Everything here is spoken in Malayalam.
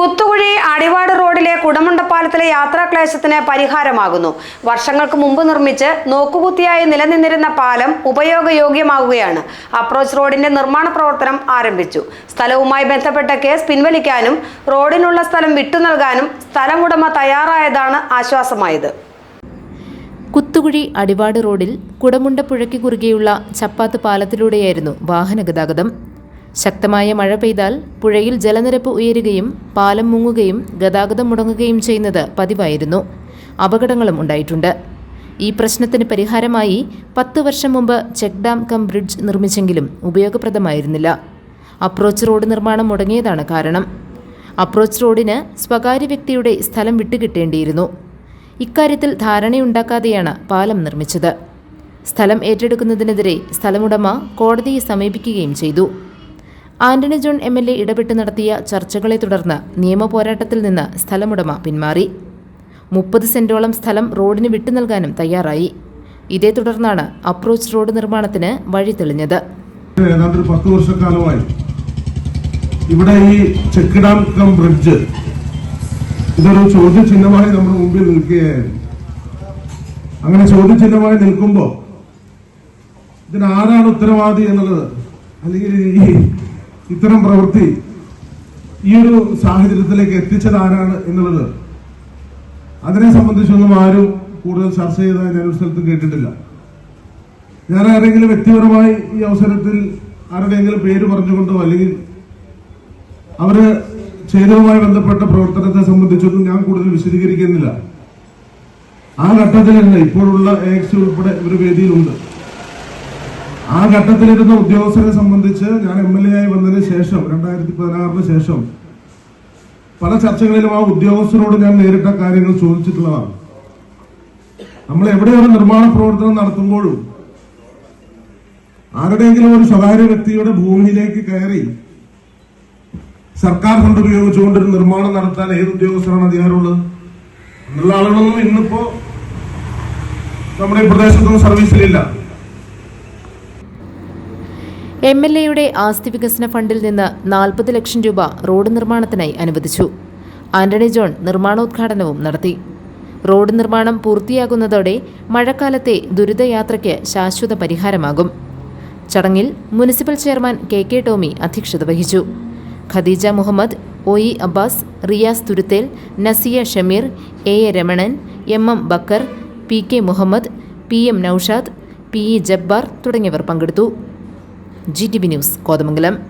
കുത്തുകുഴി അടിവാട് റോഡിലെ കുടമുണ്ടപ്പാലത്തിലെ യാത്രാക്ലേശത്തിന് പരിഹാരമാകുന്നു. വർഷങ്ങൾക്ക് മുമ്പ് നിർമ്മിച്ച് നോക്കുകുത്തിയായി നിലനിന്നിരുന്ന പാലം ഉപയോഗയോഗ്യമാവുകയാണ് അപ്രോച്ച് റോഡിന്റെ നിർമ്മാണ പ്രവർത്തനം ആരംഭിച്ചു. സ്ഥലവുമായി ബന്ധപ്പെട്ട കേസ് പിൻവലിക്കാനും റോഡിനുള്ള സ്ഥലം വിട്ടു നൽകാനും സ്ഥലം ഉടമ തയ്യാറായതാണ് ആശ്വാസമായത്. കുത്തുകുഴി അടിവാട് റോഡിൽ കുടമുണ്ട കുടമുണ്ടപ്പുഴയ്ക്ക് കുറുകെയുള്ള ചപ്പാത്ത് പാലത്തിലൂടെയായിരുന്നു വാഹനഗതാഗതം ശക്തമായ മഴ പെയ്താൽ പുഴയിൽ ജലനിരപ്പ് ഉയരുകയും പാലം മുങ്ങുകയും ഗതാഗതം മുടങ്ങുകയും ചെയ്യുന്നത് പതിവായിരുന്നു. അപകടങ്ങളും ഉണ്ടായിട്ടുണ്ട്. ഈ പ്രശ്നത്തിന് പരിഹാരമായി പത്ത് വർഷം മുമ്പ് ചെക്ക് ഡാം കം ബ്രിഡ്ജ് നിർമ്മിച്ചെങ്കിലും ഉപയോഗപ്രദമായിരുന്നില്ല. അപ്രോച്ച് റോഡ് നിർമ്മാണം മുടങ്ങിയതാണ് കാരണം. അപ്രോച്ച് റോഡിന് സ്വകാര്യ വ്യക്തിയുടെ സ്ഥലം വിട്ടുകിട്ടേണ്ടിയിരുന്നു. ഇക്കാര്യത്തിൽ ധാരണയുണ്ടാക്കാതെയാണ് പാലം നിർമ്മിച്ചത്. സ്ഥലം ഏറ്റെടുക്കുന്നതിനെതിരെ സ്ഥലമുടമ കോടതിയെ സമീപിക്കുകയും ചെയ്തു. Antony John M L A ഇടപെട്ട് നടത്തിയ ചർച്ചകളെ തുടർന്ന് നിയമപോരാട്ടത്തിൽ നിന്ന് സ്ഥലമുടമ പിന്മാറി. മുപ്പത് സെന്റോളം സ്ഥലം റോഡിന് വിട്ടു നൽകാനും തയ്യാറായി. ഇതേ തുടർന്നാണ് അപ്രോച്ച് റോഡ് നിർമ്മാണത്തിന് വഴി തെളിഞ്ഞത്. ഏതാണ്ട് പത്ത് വർഷക്കാലമായി ഇവിടെ ഈ ചെക്ക് ഡാം കം ബ്രിഡ്ജ് ഇതൊരു ചോദ്യചിഹ്നമായി നമ്മുടെ മുമ്പിൽ നിൽക്കുകയായിരുന്നു. അങ്ങനെ ചോദ്യചിഹ്നമായി നിൽക്കുമ്പോൾ ഇതിന് ആരാണ് ഉത്തരവാദി എന്നുള്ളത്? അല്ലെങ്കിൽ ഈ ഇത്തരം പ്രവൃത്തി ഈ ഒരു സാഹചര്യത്തിലേക്ക് എത്തിച്ചതാരാണ് എന്നുള്ളത്? അതിനെ സംബന്ധിച്ചൊന്നും ആരും കൂടുതൽ ചർച്ച ചെയ്തതായി ഞാൻ ഒരു സ്ഥലത്തും കേട്ടിട്ടില്ല. ഞാൻ ആരെങ്കിലും വ്യക്തിപരമായി ഈ അവസരത്തിൽ ആരുടെയെങ്കിലും പേര് പറഞ്ഞുകൊണ്ടോ അല്ലെങ്കിൽ അവർ ചെയ്തതുമായി ബന്ധപ്പെട്ട പ്രവർത്തനത്തെ സംബന്ധിച്ചൊന്നും ഞാൻ കൂടുതൽ വിശദീകരിക്കുന്നില്ല. ആ ഘട്ടത്തിൽ തന്നെ ഇപ്പോഴുള്ള എ എക്സ് ഉൾപ്പെടെ ഒരു വേദിയിലുണ്ട്. ആ ഘട്ടത്തിലിരുന്ന ഉദ്യോഗസ്ഥരെ സംബന്ധിച്ച് ഞാൻ എം എൽ എ ആയി വന്നതിന് ശേഷം രണ്ടായിരത്തി പതിനാറിന് ശേഷം പല ചർച്ചകളിലും ആ ഉദ്യോഗസ്ഥരോട് ഞാൻ നേരിട്ട കാര്യങ്ങൾ ചോദിച്ചിട്ടുള്ളതാണ്. നമ്മൾ എവിടെയൊരു നിർമ്മാണ പ്രവർത്തനം നടത്തുമ്പോഴും ആരുടെയെങ്കിലും ഒരു സ്വകാര്യ വ്യക്തിയുടെ ഭൂമിയിലേക്ക് കയറി സർക്കാർ ഫണ്ട് ഉപയോഗിച്ചുകൊണ്ട് ഒരു നിർമ്മാണം നടത്താൻ ഏത് ഉദ്യോഗസ്ഥരാണ് അധികാരമുള്ളത്? എന്നുള്ള ആളുകളൊന്നും ഇന്നിപ്പോ നമ്മുടെ ഈ പ്രദേശത്തൊന്നും സർവീസിലില്ല എം എൽ എയുടെ ആസ്തി വികസന ഫണ്ടിൽ നിന്ന് നാൽപ്പത് ലക്ഷം രൂപ റോഡ് നിർമ്മാണത്തിനായി അനുവദിച്ചു. ആന്റണി ജോൺ നിർമ്മാണോദ്ഘാടനവും നടത്തി. റോഡ് നിർമ്മാണം പൂർത്തിയാകുന്നതോടെ മഴക്കാലത്തെ ദുരിതയാത്രയ്ക്ക് ശാശ്വത പരിഹാരമാകും. ചടങ്ങിൽ municipal chairman K K Tommy അധ്യക്ഷത വഹിച്ചു. Khadeeja Muhammad O E Abbas Riyas Thuruthel Nasiya Shameer A A Ramanan M M Bakkar P K Muhammad P M Naushad P E Jabbar തുടങ്ങിയവർ പങ്കെടുത്തു. G T B news Kothamangalam.